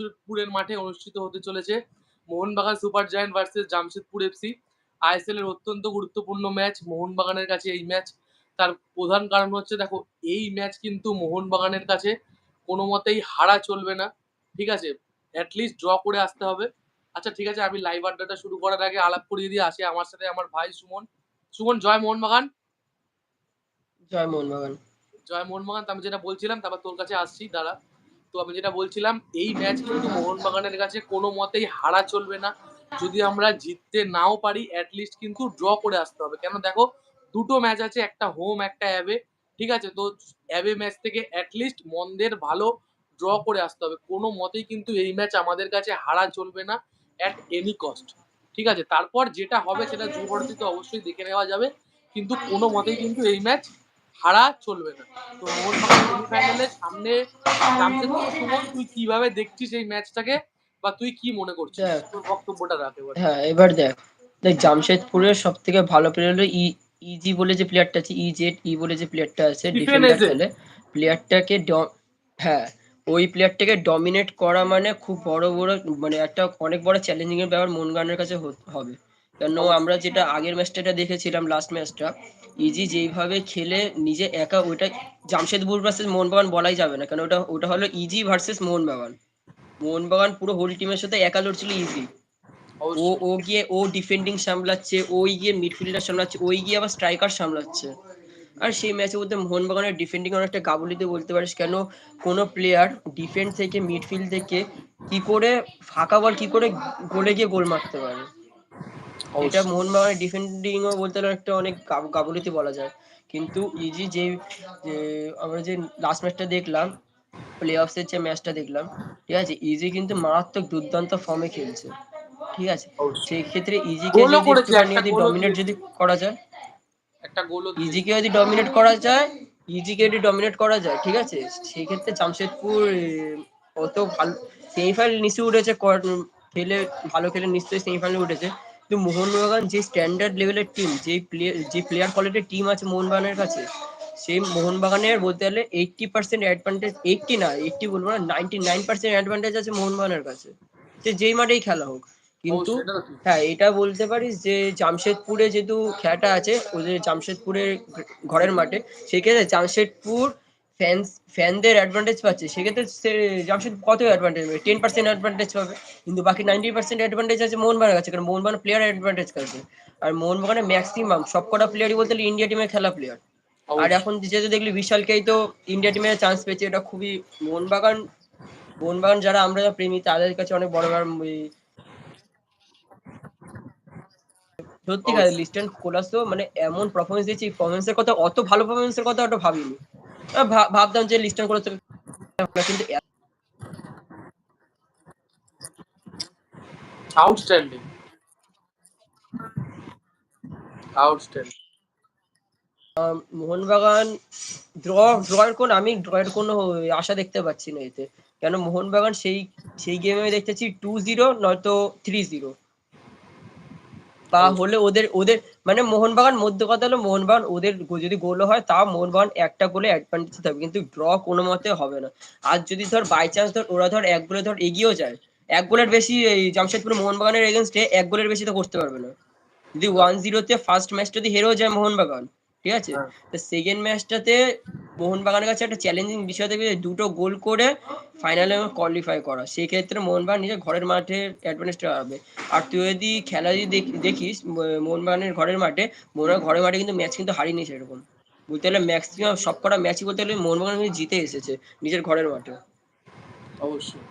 জামশেদপুরের মাঠে অনুষ্ঠিত হতে চলেছে। Mohun Bagan super giant versus Jamshedpur FC ISL এর অত্যন্ত গুরুত্বপূর্ণ ম্যাচ মোহনবাগানের কাছে এই ম্যাচ। তার প্রধান কারণ হচ্ছে দেখো এই ম্যাচ কিন্তু মোহনবাগানের কাছে কোনো মতেই হারা চলবে না। ঠিক আছে? অ্যাটলিস্ট ড্র করে আসতে হবে। আচ্ছা ঠিক আছে আমি লাইভ আড্ডাটা শুরু করার আগে আলাপ করিয়ে দিয়ে আসি। আমার সাথে আমার ভাই সুমন। সুমন জয় মোহনবাগান। জয় মোহনবাগান। জয় মোহনবাগান আমি যেটা বলছিলাম তারপর তোর কাছে আসছি দাঁড়া। তো আমি যেটা বলছিলাম, এই ম্যাচ কিন্তু মোহনবাগানের কাছে কোনো মতেই হারা চলবে না। যদি আমরা জিততে নাও পারি অ্যাটলিস্ট কিন্তু ড্র করে আসতে হবে। কেন দেখো, দুটো ম্যাচ আছে, একটা হোম একটা অ্যাবে ঠিক আছে? তো অ্যাবে ম্যাচ থেকে অ্যাটলিস্ট মন্দের ভালো ড্র করে আসতে হবে। কোনো মতেই কিন্তু এই ম্যাচ আমাদের কাছে হারা চলবে না অ্যাট এনি কস্ট ঠিক আছে? তারপর যেটা হবে সেটা যুবভারতীতে অবশ্যই দেখে নেওয়া যাবে। কিন্তু কোনো মতেই কিন্তু এই ম্যাচ হারা চলবে না। তো মোহনবাগান সেমিফাইনালে সামনে জামশেদপুর সুমন তুই কীভাবে দেখছিস এই ম্যাচটাকে বা তুই কি মনে করছিস? তোর বক্তব্যটা রাখ এবার। হ্যাঁ এবার দেখ। দেখ জামশেদপুরের সব থেকে ভালো প্লেয়ার হলো ই ইজি বলে যে প্লেয়ারটা আছে ইজেড ই বলে যে প্লেয়ারটা আছে ডিফেন্ডার। খেলে। প্লেয়ারটাকে হ্যাঁ ওই প্লেয়ারটাকে ডমিনেট করা মানে খুব বড় বড় মানে একটা অনেক বড় চ্যালেঞ্জিং এর ব্যাপার মোহনবাগানের কাছে হবে। কেন আমরা যেটা আগের ম্যাচটা দেখেছিলাম লাস্ট ম্যাচটা ইজি যেইভাবে খেলে নিজে একা ওইটা জামশেদপুর ভার্সেস মোহনবাগান বলাই যাবে না। কারণ ওটা ওটা হলো ইজি ভার্সেস মোহনবাগান। মোহনবাগান পুরো হোল টিমের সাথে একা লড়ছিল ইজি। ও ও গিয়ে ও ডিফেন্ডিং সামলাচ্ছে ওই গিয়ে মিডফিল্ডার সামলাচ্ছে ওই গিয়ে আবার স্ট্রাইকার সামলাচ্ছে। আর সেই ম্যাচের মধ্যে মোহনবাগানের ডিফেন্ডিং অনেকটা গাবুলিতে বলতে পারিস কেন কোনো প্লেয়ার ডিফেন্স থেকে মিডফিল্ড থেকে কি করে ফাঁকা বল কি করে গোলে গিয়ে গোল মারতে পারে? এটা। মোহনবাগানের ডিফেন্ডিং ও বলতে গেলে একটা অনেক গাব- বলা যায় কিন্তু ইজি যে আমরা যে লাস্ট ম্যাচটা দেখলাম প্লে অফসের যে ম্যাচটা দেখলাম ঠিক আছে ইজি কিন্তু মারাত্মক দুর্দান্ত ফর্মে খেলছে ঠিক আছে। সেই ক্ষেত্রে ইজিকে যদি ডমিনেট যদি করা যায় একটা দিয়েছে। ইজিকে যদি ডমিনেট করা যায় ইজিকে যদি ডমিনেট করা যায় ঠিক আছে সেই ক্ষেত্রে জামশেদপুর অত ভালো সেমিফাইনাল নিশ্চয়ই উঠেছে খেলে ভালো খেলে নিশ্চয়ই সেমিফাইনালে উঠেছে কিন্তু মোহনবাগান যে স্ট্যান্ডার্ড লেভেলের টিম যে প্লেয়ার যে প্লেয়ার কোয়ালিটির টিম আছে মোহনবাগানের কাছে সেই মোহনবাগানের বলতে গেলে এইটটি পার্সেন্ট অ্যাডভান্টেজ এইটটি না এইটটি বলব না নাইনটি নাইন পার্সেন্ট অ্যাডভান্টেজ আছে মোহনবাগানের কাছে সে যেই মাঠেই খেলা হোক কিন্তু। হ্যাঁ এটা বলতে পারিস যে জামশেদপুরে যেহেতু খেলাটা আছে ওদের জামশেদপুরের ঘরের মাঠে সেক্ষেত্রে জামশেদপুর ফ্যান্স ফ্যানদের অ্যাডভান্টেজ পাচ্ছে সেক্ষেত্রে সে জামশেদপুর কত অ্যাডভান্টেজ পাবে? টেন পার্সেন্ট অ্যাডভান্টেজ পাবে কিন্তু বাকি নাইনটি পার্সেন্ট অ্যাডভান্টেজ আছে মোহনবাগানের কাছে কারণ মোহনবাগান প্লেয়ার অ্যাডভান্টেজ কাছে আর মোহনবাগানের ম্যাক্সিমাম সবকটা প্লেয়ারই বলতে গেলে ইন্ডিয়া টিমের খেলা প্লেয়ার আর এখন যেহেতু দেখলি বিশালকেই তো ইন্ডিয়া টিমে চান্স পেয়েছে এটা খুবই মোহনবাগান মোহনবাগান যারা আমরা প্রেমী তাদের কাছে অনেক বড় বড় সত্যি কথা লিস্টন কোলাসো মানে এমন পারফরমেন্স দিয়েছে পারফরমেন্সের কথা অত ভালো পারফরমেন্সের কথা ওটা ভাবিনি। ভাবতাম যে লিস্টন কোলাসো কিন্তু এত আউটস্ট্যান্ডিং আউটস্ট্যান্ডিং মোহনবাগান ড্র ড্রয়ের কোন আমি ড্রয়ের কোনো আশা দেখতে পাচ্ছি না এতে। কেন মোহনবাগান সেই সেই গেমে আমি দেখতেছি টু জিরো নয়তো থ্রি জিরো বা হলে ওদের ওদের মানে মোহনবাগান মধ্য কথা হলো, মোহনবাগান ওদের যদি গোলও হয়, তাও মোহনবাগান একটা গোলে অ্যাডভান্টেজ থাকবে কিন্তু ড্র কোনো মতে হবে না। আর যদি ধর বাই চান্স ধর ওরা ধর এক গোলে ধর এগিয়েও যায়, এক গোলের বেশি এই জামশেদপুর মোহনবাগানের এগেনস্টে এক গোলের বেশি তো করতে পারবে না। যদি ওয়ান জিরোতে ফার্স্ট ম্যাচ যদি হেরেও যায় মোহনবাগান ঠিক আছে? হ্যাঁ। তো সেকেন্ড ম্যাচটাতে মোহনবাগানের কাছে একটা চ্যালেঞ্জিং বিষয় থাকবে যে দুটো গোল করে ফাইনালে কোয়ালিফাই করা। সেই ক্ষেত্রে মোহনবাগান নিজের ঘরের মাঠে অ্যাডভান্টেজটা হবে আর তুই যদি খেলা যদি দেখিস মোহনবাগানের ঘরের মাঠে মোহনবাগান ঘরের মাঠে কিন্তু ম্যাচ কিন্তু হারিয়ে নিয়েছে এরকম বলতে গেলে ম্যাক্সিমাম সব কটা ম্যাচই বলতে গেলে মোহনবাগান কিন্তু জিতে এসেছে নিজের ঘরের মাঠে। অবশ্যই।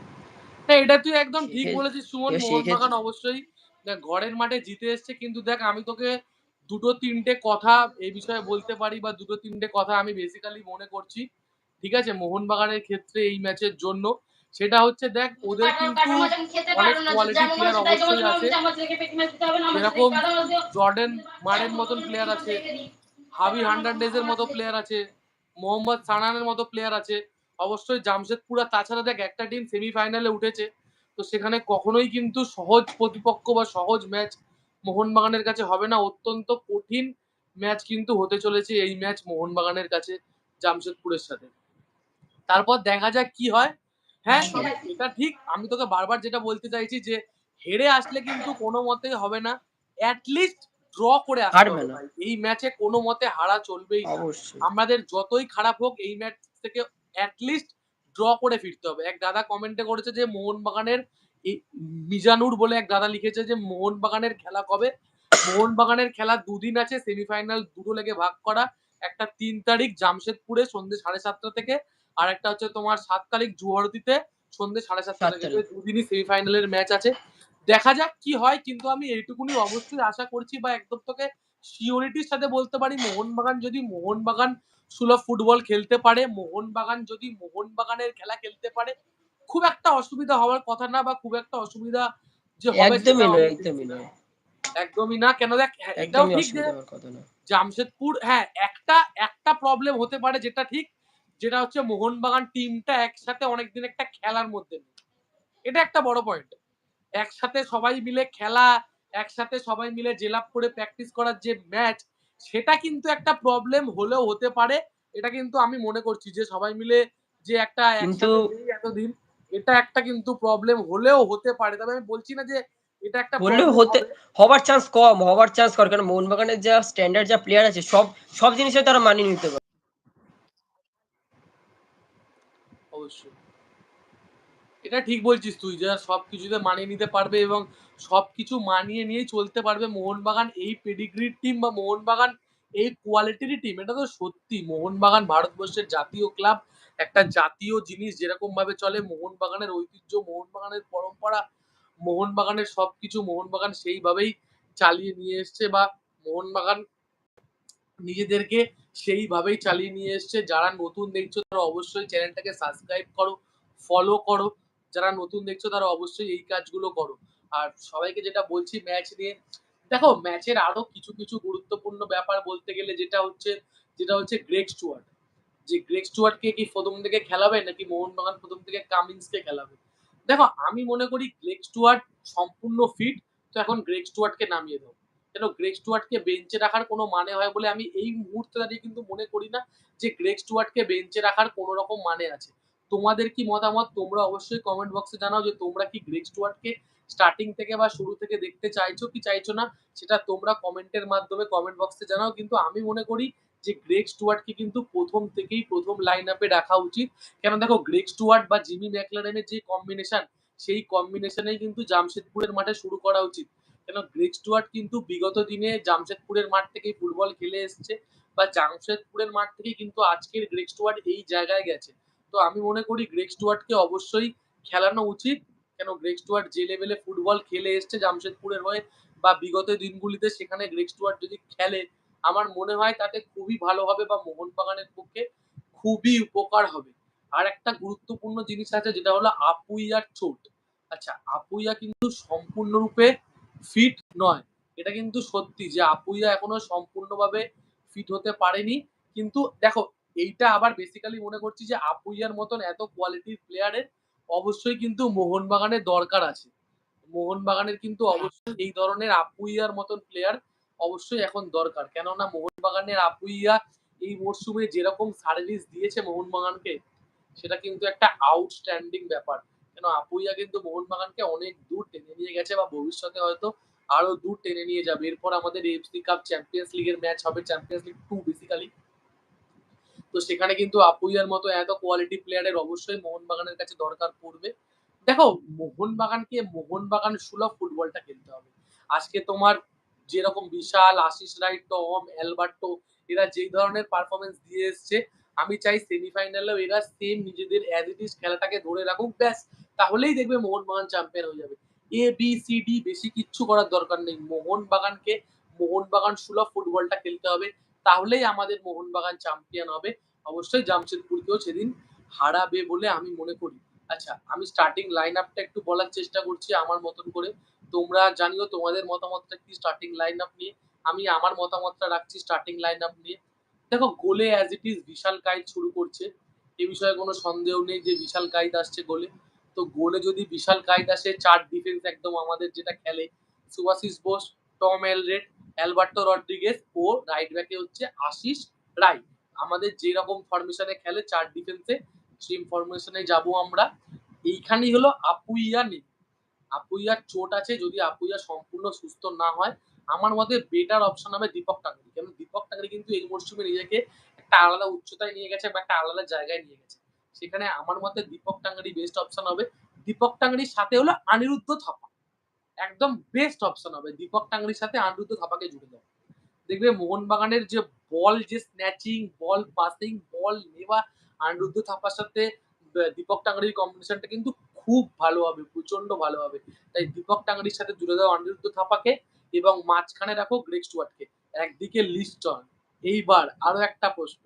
এটা তুই একদম ঠিক বলেছিস সুমন। মোহনবাগান অবশ্যই দেখ ঘরের মাঠে জিতে এসছে কিন্তু দেখ আমি তোকে দুটো তিনটে কথা এই বিষয়ে বলতে পারি বা দুটো তিনটে কথা আমি বেসিক্যালি মনে করছি। ঠিক আছে? মোহনবাগানের ক্ষেত্রে এই ম্যাচের জন্য। সেটা হচ্ছে দেখ ওদের কিন্তু অনেক কোয়ালিটি প্লেয়ার অবশ্যই আছে। এরকম জর্ডেন মারের মতন প্লেয়ার আছে। হাবি হান্ডারডেজের মতো প্লেয়ার আছে। মোহাম্মদ সানানের মতো প্লেয়ার আছে। অবশ্যই জামশেদপুর আর তাছাড়া দেখ একটা টিম সেমিফাইনালে উঠেছে। তো সেখানে কখনোই কিন্তু সহজ প্রতিপক্ষ বা সহজ ম্যাচ মোহনবাগানের কাছে হবে না। অত্যন্ত কঠিন ম্যাচ কিন্তু হতে চলেছে এই ম্যাচ মোহনবাগানের কাছে জামশেদপুরের সাথে। তারপর দেখা যাক কি হয়। হ্যাঁ এটা ঠিক। আমি তোকে বারবার যেটা বলতে চাইছি যে হেরে আসলে কিন্তু কোনো মতেই হবে না। অ্যাটলিস্ট ড্র করে না। এই ম্যাচে কোনো মতে হারা চলবেই না। আমাদের যতই খারাপ হোক এই ম্যাচ থেকে অ্যাটলিস্ট ড্র করে ফিরতে হবে। এক দাদা কমেন্টে করেছে যে মোহনবাগানের মিজানুর বলে এক দাদা লিখেছে যে মোহনবাগানের খেলা কবে? মোহনবাগানের খেলা দুদিন আছে সেমিফাইনাল দুটো লেগে ভাগ করা। একটা তিন তারিখ জামশেদপুরে সন্ধ্যে সাড়ে সাতটা থেকে আর একটা হচ্ছে তোমার সাত তারিখ জুয়ারতিতে সন্ধ্যে সাড়ে সাতটা থেকে। দুদিনই সেমিফাইনালের ম্যাচ আছে। দেখা যাক কি হয় কিন্তু আমি এইটুকুনি অবশ্যই আশা করছি বা একদম তোকে সিওরিটির সাথে বলতে পারি মোহনবাগান যদি মোহনবাগান সুলভ ফুটবল খেলতে পারে মোহনবাগান যদি মোহনবাগানের খেলা খেলতে পারে খুব একটা অসুবিধা হওয়ার কথা না বা খুব একটা অসুবিধা যে হবে একদমই আমি একদমই নয়। একদমই না কেন দেখ এটাও ঠিক যে না জামশেদপুর হ্যাঁ একটা একটা প্রবলেম হতে পারে যেটা ঠিক যেটা হচ্ছে মোহনবাগান টিমটা একসাথে অনেকদিন একটা খেলার মধ্যে এটা একটা বড় পয়েন্ট একসাথে সবাই মিলে খেলা একসাথে সবাই মিলে জেলাপ করে প্র্যাকটিস করার যে ম্যাচ সেটা কিন্তু একটা প্রবলেম হলেও হতে পারে। এটা কিন্তু আমি মনে করছি যে সবাই মিলে যে একটা একসাথে এতদিন। এটা একটা কিন্তু প্রবলেম হলেও হতে পারে। তবে আমি বলছি না যে এটা একটা হলেও হতে- হবার চান্স কম হবার চান্স কম কারণ মোহনবাগানের যা স্ট্যান্ডার্ড যা প্লেয়ার আছে সব সব জিনিসে তারা মানিয়ে নিতে পারে। অবশ্যই। এটা ঠিক বলছিস তুই যারা সবকিছুতে মানিয়ে নিতে পারবে এবং সবকিছু মানিয়ে নিয়েই চলতে পারবে মোহনবাগান এই পেডিগ্রির টিম বা মোহনবাগান এই কোয়ালিটির টিম এটা তো সত্যি মোহনবাগান ভারতবর্ষের জাতীয় ক্লাব একটা জাতীয় জিনিস যেরকম ভাবে চলে মোহনবাগানের ঐতিহ্য, মোহনবাগানের পরম্পরা, মোহনবাগানের সবকিছু মোহনবাগান সেইভাবেই চালিয়ে নিয়ে এসছে বা মোহনবাগান নিজেদেরকে সেইভাবেই চালিয়ে নিয়ে এসছে। যারা নতুন দেখছ তারা অবশ্যই চ্যানেলটাকে সাবস্ক্রাইব করো ফলো করো। যারা নতুন দেখছ তারা অবশ্যই এই কাজগুলো করো। আর সবাইকে যেটা বলছি ম্যাচ নিয়ে দেখো ম্যাচের আরও কিছু কিছু গুরুত্বপূর্ণ ব্যাপার বলতে গেলে যেটা হচ্ছে যেটা হচ্ছে গ্রেক স্টুয়ার্ট যে গ্রেক স্টুয়ার্টকে কি প্রথম থেকে খেলাবে নাকি মোহনবাগান প্রথম থেকে কামিন্সকে খেলাবে? দেখো, আমি মনে করি গ্রেক স্টুয়ার্ট সম্পূর্ণ ফিট, তো এখন গ্রেক স্টুয়ার্টকে নামিয়ে দাও। কেন গ্রেক স্টুয়ার্টকে বেঞ্চে রাখার কোনো মানে হয় বলে আমি এই মুহূর্তে দাঁড়িয়ে কিন্তু মনে করি না যে গ্রেক স্টুয়ার্টকে বেঞ্চে রাখার কোনো রকম মানে আছে। তোমাদের কি মতামত? তোমরা অবশ্যই কমেন্ট বক্সে জানাও যে তোমরা কি গ্রেক স্টুয়ার্টকে স্টার্টিং থেকে বা শুরু থেকে দেখতে চাইছো কি চাইছো না, সেটা তোমরা কমেন্টের মাধ্যমে কমেন্ট বক্সে জানাও। কিন্তু আমি মনে করি যে গ্রেক স্টুয়ার্টকে কিন্তু প্রথম থেকেই প্রথম লাইন আপে রাখা উচিত। কেন দেখো গ্রেক স্টুয়ার্ট বা জিমি ম্যাকলারেনের যে কম্বিনেশন সেই কম্বিনেশনেই কিন্তু জামশেদপুরের মাঠে শুরু করা উচিত। কেন গ্রেক স্টুয়ার্ট কিন্তু বিগত দিনে জামশেদপুরের মাঠ থেকেই ফুটবল খেলে এসেছে বা জামশেদপুরের মাঠ থেকেই কিন্তু আজকের গ্রেক স্টুয়ার্ট এই জায়গায় গেছে। তো আমি মনে করি গ্রেক স্টুয়ার্টকে অবশ্যই খেলানো উচিত। কেন গ্রেক স্টুয়ার্ট যে লেভেলে ফুটবল খেলে এসছে জামশেদপুরের হয়ে বা বিগত দিনগুলিতে সেখানে গ্রেক স্টুয়ার্ট যদি খেলে আমার মনে হয় তাতে খুবই ভালো হবে বা মোহনবাগানের পক্ষে খুবই উপকার হবে। আর একটা গুরুত্বপূর্ণ জিনিস আছে, যেটা হলো আপুইয়ার চোট আচ্ছা আপুইয়া কিন্তু সম্পূর্ণরূপে ফিট নয়। এটা কিন্তু সত্যি যে আপুইয়া এখনও সম্পূর্ণভাবে ফিট হতে পারেনি। কিন্তু দেখো, এইটা আবার বেসিক্যালি মনে করছি যে আপুইয়ার মতন এত কোয়ালিটির প্লেয়ারের অবশ্যই কিন্তু মোহনবাগানের দরকার আছে। মোহনবাগানের কিন্তু অবশ্যই এই ধরনের আপুইয়ার মতন প্লেয়ার অবশ্যই এখন দরকার। কেননা মোহনবাগানের আপুইয়া এই মরশুমে যেরকম সার্ভিস দিয়েছে মোহনবাগানকে, সেটা কিন্তু একটা আউটস্ট্যান্ডিং ব্যাপার। কেন, আপুইয়া কিন্তু মোহনবাগানকে অনেক দূর টেনে নিয়ে গেছে বা ভবিষ্যতে হয়তো আরও দূর টেনে নিয়ে যাবে। এরপর আমাদের এফসি কাপ চ্যাম্পিয়ন্স লিগের ম্যাচ হবে চ্যাম্পিয়ন্স লিগ টু বেসিক্যালি তো সেখানে কিন্তু আপুইয়ার মতো এত কোয়ালিটি প্লেয়ারের অবশ্যই মোহনবাগানের কাছে দরকার পড়বে। দেখো, মোহনবাগানকে, মোহনবাগান সুলভ ফুটবলটা খেলতে হবে। আজকে তোমার যেরকম বিশাল, আশিস রায়, টম, অ্যালবার্টো, এরা যেই ধরনের পারফরমেন্স দিয়ে এসছে, আমি চাই সেমিফাইনালেও এরা সেম নিজেদের অ্যাজ ইট ইজ খেলাটাকে ধরে রাখুক, ব্যাস। তাহলেই দেখবে মোহনবাগান চ্যাম্পিয়ন হয়ে যাবে। এ বি সি ডি বেশি কিচ্ছু করার দরকার নেই। মোহনবাগানকে মোহনবাগান সুলভ ফুটবলটা খেলতে হবে, তাহলেই আমাদের মোহনবাগান চ্যাম্পিয়ন হবে। অবশ্যই জামশেদপুরকেও সেদিন হারাবে বলে আমি মনে করি। আচ্ছা আমি স্টার্টিং লাইন আপটা একটু বলার চেষ্টা করছি আমার মতন করে। তোমরা জানিও তোমাদের মতামতটা কি স্টার্টিং লাইন আপ নিয়ে। আমি আমার মতামতটা রাখছি স্টার্টিং লাইন আপ নিয়ে। দেখো, গোলে অ্যাজ ইট ইজ বিশাল কাইত শুরু করছে। এ বিষয়ে কোনো সন্দেহ নেই যে বিশাল কাইত আসছে গোলে। তো গোলে যদি বিশাল কাইত আসে, চার ডিফেন্স একদম আমাদের যেটা খেলে। Subhasish Bose, Tom Aldred, Alberto Rodriguez ও রাইট ব্যাকে হচ্ছে আশিস রায়। আমাদের যেরকম ফরমেশনে খেলে, চার ডিফেন্সে সেম ফরমেশনে যাব আমরা, এইখানেই হলো আপুইয়া নেই। আপুইয়ার চোট আছে, যদি আপুইয়া সম্পূর্ণ সুস্থ না হয়, আমার মতে বেটার অপশন হবে দীপক টাঙ্গরি কারণ দীপক টাঙ্গরি কিন্তু এই মরশুমে নিজেকে একটা আলাদা উচ্চতায় নিয়ে গেছে বা একটা আলাদা জায়গায় নিয়ে গেছে। সেখানে আমার মতে দীপক টাঙ্গরি বেস্ট অপশন হবে। দীপক টাঙ্গরির সাথে হলো অনিরুদ্ধ থাপা। একদম বেস্ট অপশন হবে। দীপক টাঙ্গরির সাথে অনিরুদ্ধ থাপাকে জুড়ে দেওয়া। দেখবে মোহনবাগানের যে বল যে স্ন্যাচিং বল পাসিং বল নেওয়া অনিরুদ্ধ থাপার সাথে দীপক টাঙ্গরির কম্বিনেশনটা কিন্তু খুব ভালো হবে প্রচণ্ড ভালো হবে। তাই দীপক টাঙ্গরির সাথে জুড়ে দেওয়া অনিরুদ্ধ থাপাকে এবং মাঝখানে রাখো গ্রেক স্টুয়ার্টকে একদিকে লিস্টন এইবার আরও একটা প্রশ্ন।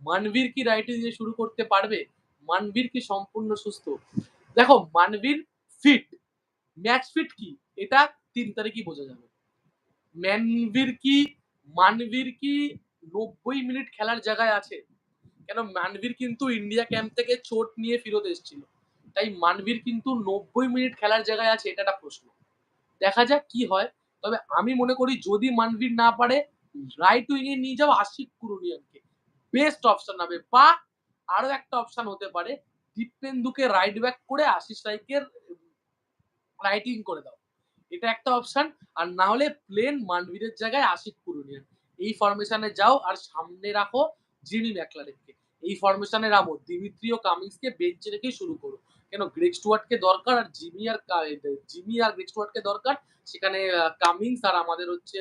মানবীর কি রাইটে দিয়ে শুরু করতে পারবে? মানবীর কি সম্পূর্ণ সুস্থ? দেখো, মানবীর ফিট ম্যাচ ফিট কি? এটা তিন তারিখই বোঝা যাবে। ম্যানবীর কি, মানবীর কি নব্বই মিনিট খেলার জায়গায় আছে? কেন মানবীর কিন্তু ইন্ডিয়া ক্যাম্প থেকে চোট নিয়ে ফেরত এসেছিল। তাই মানবীর কিন্তু নব্বই মিনিট খেলার জায়গায় আছে, এটা একটা প্রশ্ন। দেখা যাক কি হয়। তবে আমি মনে করি যদি মানবীর না পারে রাইট উইং এ নিয়ে যাও আশিক কুরুনিয়ানকে বেস্ট অপশন হবে। বা আরও একটা অপশন হতে পারে, দীপেন্দুকে রাইট ব্যাক করে আশিস রাইকের রাইটিং করে দাও। এটা একটা অপশন আর না হলে প্লেন মানবীরের জায়গায় আশিক কুরুনিয়ান এই ফরমেশনে যাও আর সামনে রাখো। জিমি ম্যাকলারেনকে। এই ফরমেশনে রাখো দিমিত্রিও কামিংসকে বেঞ্চে রেখে শুরু করো। কেন? গ্রেক স্টুয়ার্টকে দরকার আর জিমি আর জিমি আর গ্রেক স্টুয়ার্টকে দরকার। সেখানে কামিংস আর আমাদের হচ্ছে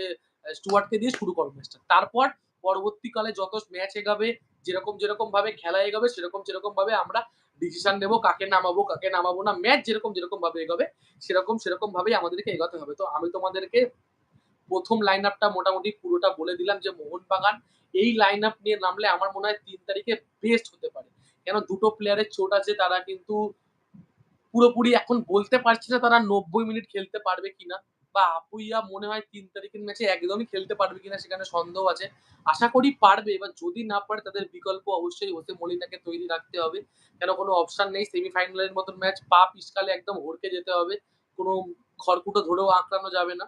স্টুয়ার্টকে দিয়ে শুরু করো ম্যাচটা তারপর পরবর্তীকালে যত ম্যাচ এগাবে, যেরকম যেরকম ভাবে খেলা এগাবে, সেরকম সেরকম ভাবে আমরা ডিসিশন নেব, কাকে নামাবো কাকে নামাবো না। ম্যাচ যেরকম যেরকম ভাবে এগাবে, সেরকম সেরকম ভাবেই আমাদেরকে এগোতে হবে। তো আমি তোমাদেরকে প্রথম লাইন আপটা মোটামুটি পুরোটা বলে দিলাম যে মোহনবাগান এই লাইন আপ নিয়ে নামলে আমার মনে হয় তিন তারিখে বেস্ট হতে পারে। কেন? দুটো প্লেয়ারের চোট আছে, তারা কিন্তু পুরোপুরি এখন বলতে পারছি না তারা নব্বই মিনিট খেলতে পারবে কিনা। বা আপুইয়া মনে হয় তিন তারিখের ম্যাচে একদমই খেলতে পারবে কিনা সেখানে সন্দেহ আছে। আশা করি পারবে, এবার যদি না পারে তাদের বিকল্প অবশ্যই হোসে মলিনাকে তৈরি রাখতে হবে। কেন? কোনো অপশন নেই সেমিফাইনালের মতন ম্যাচ পা পিসকালে একদম হড়কে যেতে হবে। কোনো খড়কুটো ধরেও আঁকড়ানো যাবে না।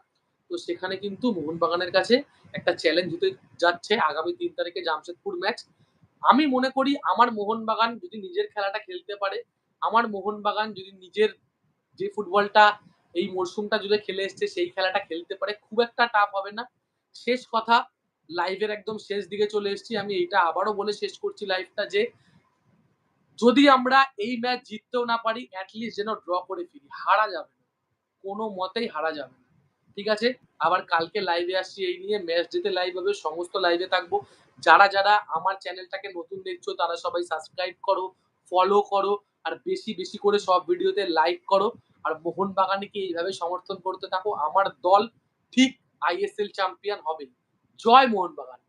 তো সেখানে কিন্তু মোহনবাগানের কাছে একটা চ্যালেঞ্জ হতে যাচ্ছে আগামী তিন তারিখে জামশেদপুর ম্যাচ আমি মনে করি আমার মোহনবাগান যদি নিজের খেলাটা খেলতে পারে, আমার মোহনবাগান যদি নিজের যে ফুটবলটা, এই মরশুমটা জুড়ে খেলে এসছে, সেই খেলাটা খেলতে পারে, খুব একটা টাফ হবে না। শেষ কথা লাইভের একদম শেষ দিকে চলে এসেছি। আমি এটা আবারও বলে শেষ করছি লাইভটা যে, যদি আমরা এই ম্যাচ জিততেও না পারি অ্যাটলিস্ট যেন ড্র করে ফিরি। হারা যাবে না। কোনো মতেই হারা যাবে না। ঠিক আছে? আবার কালকে লাইভে আসছি, এই নিয়ে ম্যাচ ডেতে লাইভ হবে, সমস্ত লাইভে থাকব। যারা যারা আমার চ্যানেলটাকে নতুন দেখছ, তারা সবাই সাবস্ক্রাইব করো ফলো করো, আর বেশি বেশি করে সব ভিডিওতে লাইক করো। আর মোহনবাগানকে এইভাবে সমর্থন করতে থাকো, আমার দল ঠিক আইএসএল চ্যাম্পিয়ন হবে। জয় মোহনবাগান!